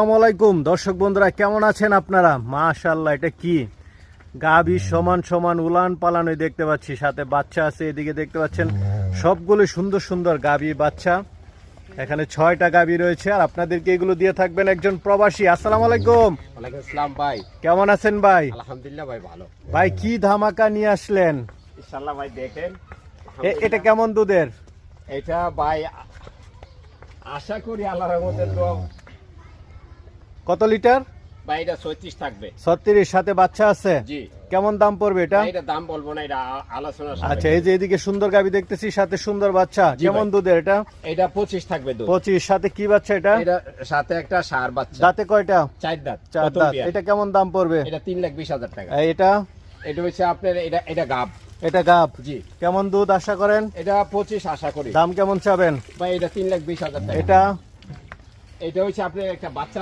আসসালামু আলাইকুম। দর্শক বন্ধুরা কেমন আছেন আপনারা? মাশাল্লাহ এটা কি? গাবি সমান সমান উলান পালানোই দেখতে পাচ্ছি। সাথে বাচ্চা আছে এদিকে দেখতে পাচ্ছেন সবগুলো সুন্দর সুন্দর গাবি বাচ্চা। এখানে ছয়টা গাবি রয়েছে আর আপনাদেরকে এগুলো দিয়ে থাকবেন একজন প্রবাসী। আসসালাম আলাইকুম। আসসালাম ভাই। কেমন আছেন ভাই? আলহামদুলিল্লাহ ভাই ভালো। ভাই কি ধামাকা নিয়ে আসলেন? ইনশাল্লাহ ভাই দেখেন। এটা কেমন দুধের? এটা ভাই আশা করি আল্লাহর রহমতে তো কত লিটার? এটা ছত্রিশ থাকবে। ছত্রিশ সাথে বাচ্চা আছে? জি। কেমন দাম পড়বে এটা? এটা দাম বলব না এটা আলোচনা আচ্ছা এই যে এদিকে সুন্দর গাবি দেখতেছি সাথে সুন্দর বাচ্চা। দুধের এটা? এটা পঁচিশ থাকবে দুধ। পঁচিশ সাথে কি বাচ্চা এটা? এটা সাথে একটা সার বাচ্চা। দাঁতে কয়টা? চার দাঁত চার দাঁত। এটা কেমন দাম পড়বে? এটা তিন লাখ বিশ হাজার টাকা। এটা? এটা হচ্ছে আপনার এটা এটা গাব। এটা গাব? জি। কেমন দুধ আশা করেন? এটা পঁচিশ আশা করি। দাম কেমন চাবেন? ভাই এটা তিন লাখ বিশ হাজার টাকা। এটা? এটা হচ্ছে আপনার একটা বাচ্চা